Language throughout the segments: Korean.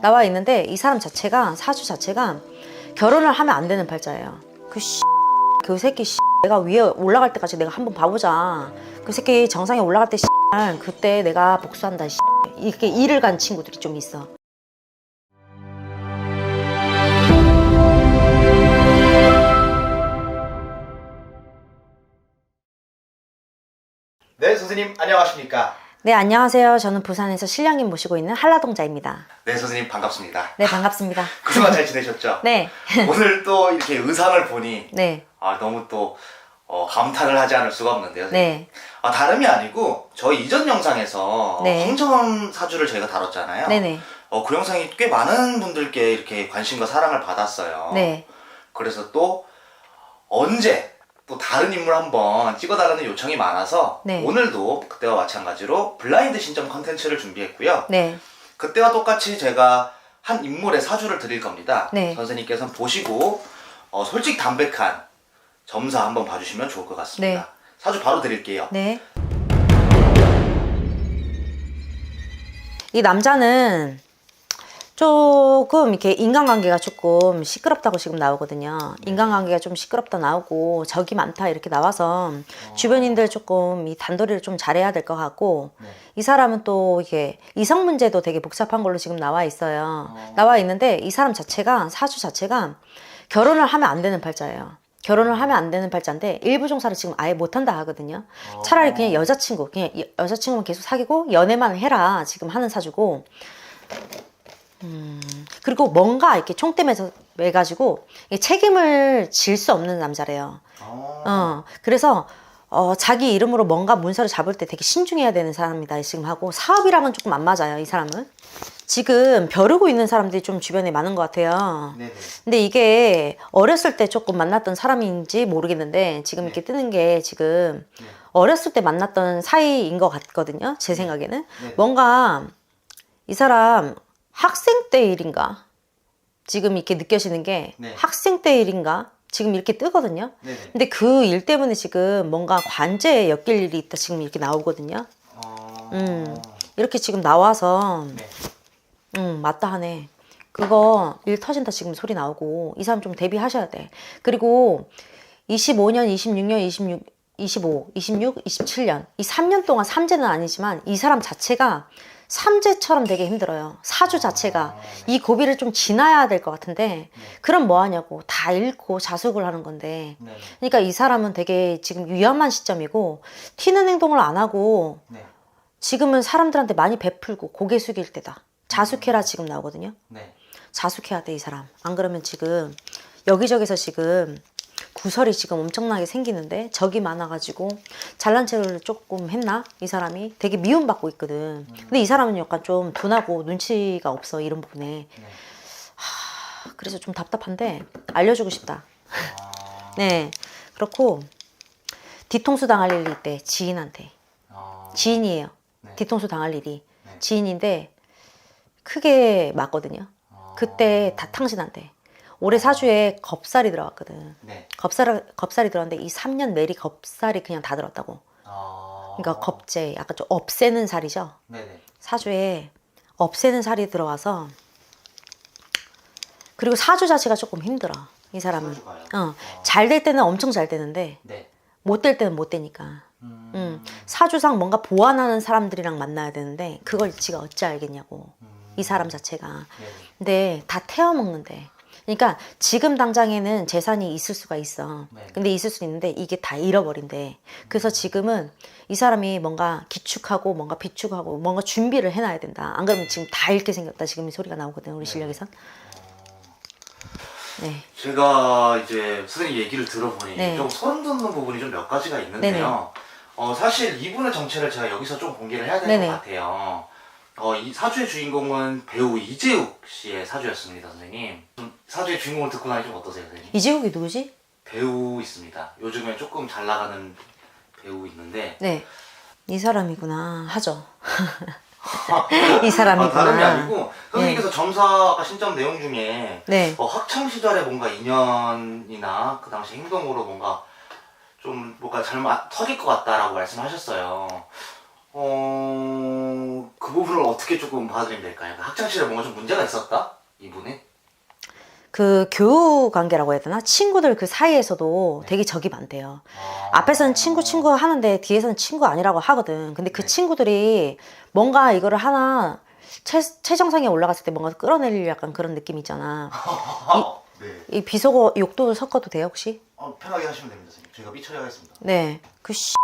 나와 있는데 이 사람 자체가 사주 자체가 결혼을 하면 안 되는 팔자예요. 그 씨, 그 새끼 씨, 내가 위에 올라갈 때까지 내가 한번 봐보자. 그 새끼 정상에 올라갈 때 씨, 그때 내가 복수한다. 씨. 이렇게 일을 간 친구들이 좀 있어. 네, 선생님 안녕하십니까? 네 안녕하세요. 저는 부산에서 신령님 모시고 있는 한라동자입니다. 네, 선생님 반갑습니다. 네 반갑습니다. 그동안 잘 지내셨죠? 네, 오늘 또 이렇게 의상을 보니 네, 아, 너무 또 어, 감탄을 하지 않을 수가 없는데요. 선생님. 네, 아, 다름이 아니고 저희 이전 영상에서 네. 황정원 사주를 저희가 다뤘잖아요. 네, 네, 어, 그 영상이 꽤 많은 분들께 이렇게 관심과 사랑을 받았어요. 네, 그래서 또 언제 또 다른 인물 한번 찍어달라는 요청이 많아서 네. 오늘도 그때와 마찬가지로 블라인드 신점 컨텐츠를 준비했고요. 네, 그때와 똑같이 제가 한 인물의 사주를 드릴 겁니다. 네. 선생님께서는 보시고 어, 솔직 담백한 점사 한번 봐주시면 좋을 것 같습니다. 네. 사주 바로 드릴게요. 네. 이 남자는 조금 이렇게 인간관계가 조금 시끄럽다고 지금 나오거든요. 인간관계가 좀 시끄럽다 나오고 적이 많다 이렇게 나와서 주변인들 조금 이 단도리를 좀 잘해야 될 것 같고 네. 이 사람은 또 이게 이성 문제도 되게 복잡한 걸로 지금 나와 있어요. 나와 있는데 이 사람 자체가 사주 자체가 결혼을 하면 안 되는 팔자예요. 결혼을 하면 안 되는 팔자인데 일부 종사를 지금 아예 못 한다 하거든요. 차라리 그냥 여자친구, 그냥 여- 여자친구만 계속 사귀고 연애만 해라 지금 하는 사주고. 음, 그리고 뭔가 이렇게 총대면서 해가지고 이게 책임을 질 수 없는 남자래요. 어. 어, 그래서 어, 자기 이름으로 뭔가 문서를 잡을 때 되게 신중해야 되는 사람이다 지금 하고 사업이랑은 조금 안 맞아요 이 사람은. 지금 벼르고 있는 사람들이 좀 주변에 많은 것 같아요. 네네. 근데 이게 어렸을 때 조금 만났던 사람인지 모르겠는데 지금 이렇게 뜨는 게 지금 네. 어렸을 때 만났던 사이인 것 같거든요. 제 생각에는 네. 뭔가 이 사람 학생 때 일인가 지금 이렇게 느껴지는 게 네. 학생 때 일인가 지금 이렇게 뜨거든요. 네네. 근데 그 일 때문에 지금 뭔가 관제에 엮일 일이 있다 지금 이렇게 나오거든요. 어... 음. 이렇게 지금 나와서 네. 응, 맞다 하네. 그거 일 터진다 지금 소리 나오고 이 사람 좀 대비하셔야 돼. 그리고 25년, 26년, 26, 25, 26, 27년 이 3년 동안 삼재는 아니지만 이 사람 자체가 삼재처럼 되게 힘들어요. 사주 자체가 이 고비를 좀 지나야 될 것 같은데 그럼 뭐 하냐고 다 잃고 자숙을 하는 건데 네. 그러니까 이 사람은 되게 지금 위험한 시점이고 튀는 행동을 안 하고 네. 지금은 사람들한테 많이 베풀고 고개 숙일 때다. 자숙해라 지금 나오거든요. 네. 자숙해야 돼 이 사람. 안 그러면 지금 여기저기서 지금 구설이 지금 엄청나게 생기는데 적이 많아가지고 잘난 체를 조금 했나 이 사람이 되게 미움받고 있거든. 근데 이 사람은 약간 좀 둔하고 눈치가 없어 이런 부분에. 네. 하, 그래서 좀 답답한데 알려주고 싶다. 아... 네 그렇고 뒤통수 당할 일이 있대 지인한테. 아... 지인이에요. 네. 뒤통수 당할 일이 네. 지인인데 크게 맞거든요. 아... 그때 다 탕진한대. 올해 사주에 겁살이 들어갔거든. 네. 겁살 겁살이 들어갔는데 이 3년 내리 겁살이 그냥 다 들었다고. 아... 그러니까 겁제, 약간 좀 없애는 살이죠. 네네. 사주에 없애는 살이 들어와서 그리고 사주 자체가 조금 힘들어. 이 사람은. 사주가요? 어, 잘 될 때는 엄청 잘 되는데 네. 못될 때는 못 되니까. 음... 음, 사주상 뭔가 보완하는 사람들이랑 만나야 되는데 그걸 지가 어찌 알겠냐고 음... 이 사람 자체가 네네. 근데 다 태워 먹는데 그러니까 지금 당장에는 재산이 있을 수가 있어 네. 근데 있을 수 있는데 이게 다 잃어버린대 그래서 지금은 이 사람이 뭔가 기축하고 뭔가 비축하고 뭔가 준비를 해놔야 된다 안 그러면 지금 다 잃게 생겼다 지금 이 소리가 나오거든 우리 실력에선 네 제가 이제 선생님 얘기를 들어보니 네. 좀 소름 돋는 부분이 좀 몇 가지가 있는데요. 네네. 어, 사실 이분의 정체를 제가 여기서 좀 공개를 해야 될 것 네네. 같아요. 어, 이 사주의 주인공은 배우 이재욱 씨의 사주였습니다, 선생님. 좀 사주의 주인공을 듣고 나니 좀 어떠세요, 선생님? 이재욱이 누구지? 배우 있습니다. 요즘에 조금 잘 나가는 배우 있는데 네 이 사람이구나 하죠 아, 이 사람이구나 다름이 아니고 선생님께서 점사 아까 신점 내용 중에 네 어, 학창 시절에 뭔가 인연이나 그 당시 행동으로 뭔가 좀 뭔가 잘못 터질 것 같다라고 말씀하셨어요. 어, 그 부분을 어떻게 조금 받아들이면 될까요? 학창 시절에 뭔가 좀 문제가 있었다? 이분이? 그 교우 관계라고 해야 되나? 친구들 그 사이에서도 되게 적이 많대요. 앞에서는 친구 친구 하는데 뒤에서는 친구 아니라고 하거든. 근데 그 네. 친구들이 뭔가 이거를 하나 최, 최정상에 올라갔을 때 뭔가 끌어내릴 약간 그런 느낌 있잖아. 네. 이 비속어 욕도 섞어도 돼요 혹시? 어, 편하게 하시면 됩니다, 선생님. 저희가 삐처리하겠습니다. 네. 그 씨,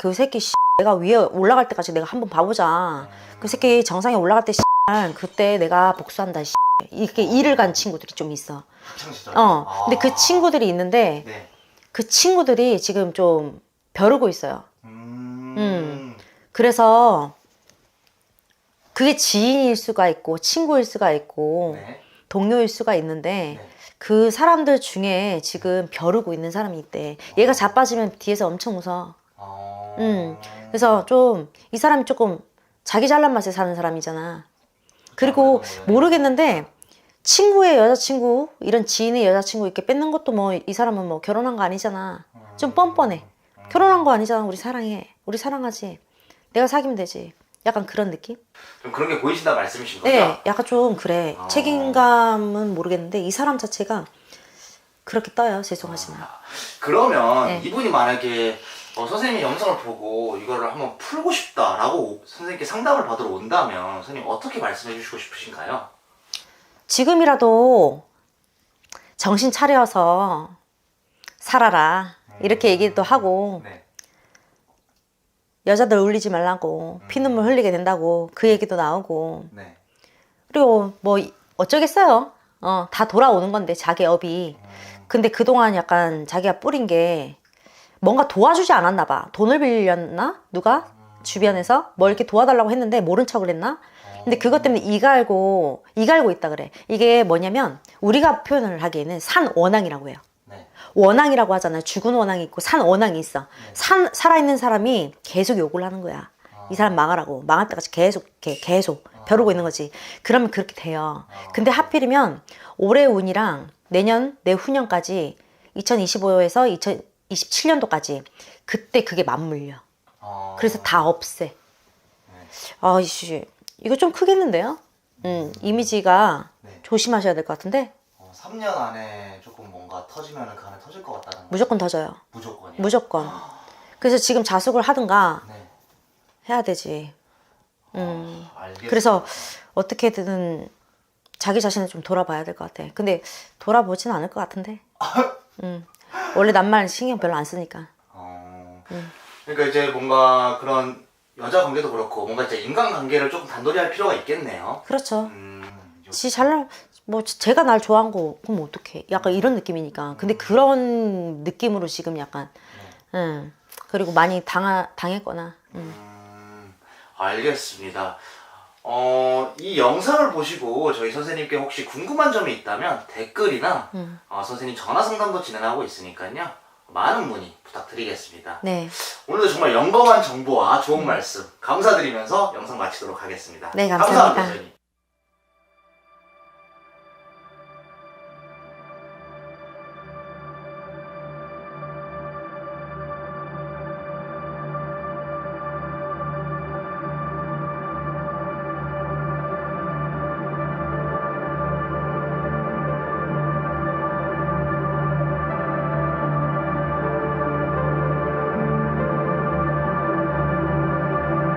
그 새끼 씨, 내가 위에 올라갈 때까지 내가 한번 봐보자. 그 새끼 정상에 올라갈 때 씨, 그때 내가 복수한다 씨. 이렇게 일을 간 친구들이 좀 있어. 시절. 어. 근데 그 친구들이 있는데 네. 그 친구들이 지금 좀 벼르고 있어요. 음. 음. 그래서 그게 지인일 수가 있고 친구일 수가 있고 네. 동료일 수가 있는데 네. 그 사람들 중에 지금 벼르고 있는 사람이 있대. 얘가 자빠지면 뒤에서 엄청 웃어. 어. 음. 그래서 좀 이 사람이 조금 자기 잘난 맛에 사는 사람이잖아. 그리고 네. 모르겠는데 친구의 여자친구 이런 지인의 여자친구 이렇게 뺏는 것도 뭐 이 사람은 뭐 결혼한 거 아니잖아. 좀 뻔뻔해. 결혼한 거 아니잖아. 우리 사랑해. 우리 사랑하지. 내가 사귀면 되지. 약간 그런 느낌? 좀 그런 게 보이신다 말씀이신 거죠? 네, 약간 좀 그래. 아. 책임감은 모르겠는데 이 사람 자체가 그렇게 떠요. 죄송하지만. 그러면 네. 이분이 만약에 어, 선생님의 영상을 보고 이거를 한번 풀고 싶다라고 선생님께 상담을 받으러 온다면 선생님 어떻게 말씀해 주시고 싶으신가요? 지금이라도 정신 차려서 살아라. 이렇게 얘기도 하고 네. 여자들 울리지 말라고 피눈물 흘리게 된다고 그 얘기도 나오고 네. 그리고 뭐 이- 어쩌겠어요. 어, 다 돌아오는 건데 자기 업이. 근데 그동안 약간 자기가 뿌린 게 뭔가 도와주지 않았나 봐. 돈을 빌렸나? 누가? 주변에서 뭐 이렇게 도와달라고 했는데 모른 척을 했나? 근데 그것 때문에 이갈고 이갈고 있다 그래. 이게 뭐냐면 우리가 표현을 하기에는 산 원앙이라고 해요. 네. 원앙이라고 하잖아요. 죽은 원앙이 있고 산 원앙이 있어. 산 살아있는 사람이 계속 욕을 하는 거야. 이 사람 망하라고 망할 때까지 계속 이렇게 계속 벼르고 있는 거지. 그러면 그렇게 돼요. 근데 하필이면 올해 운이랑 내년 내후년까지 2025에서 2027년도까지 그때 그게 맞물려. 어... 그래서 다 없애. 아, 이씨, 이거 좀 크겠는데요? 음, 이미지가 네. 조심하셔야 될 것 같은데 어, 3년 안에 조금 뭔가 터지면 그 안에 터질 것 같다는 거 무조건 터져요. 무조건이요? 무조건. 그래서 지금 자숙을 하든가 네. 해야 되지. 음. 아. 그래서 어떻게든 자기 자신을 좀 돌아봐야 될 것 같아. 근데 돌아보진 않을 것 같은데. 음. 원래 남말 신경 별로 안 쓰니까. 어... 음. 그러니까 이제 뭔가 그런 여자 관계도 그렇고 뭔가 이제 인간 관계를 조금 단돌이 할 필요가 있겠네요. 그렇죠. 음, 지 잘날 뭐 제가 날 좋아한 거 그럼 어떡해. 약간 이런 느낌이니까. 근데 그런 느낌으로 지금 약간 음. 그리고 많이 당하, 당했거나. 음. 음, 알겠습니다. 어, 이 영상을 보시고 저희 선생님께 혹시 궁금한 점이 있다면 댓글이나 음. 어, 선생님 전화 상담도 진행하고 있으니까요. 많은 문의 부탁드리겠습니다. 네. 오늘도 정말 영검한 정보와 좋은 말씀 감사드리면서 영상 마치도록 하겠습니다. 네, 감사합니다. 선생님.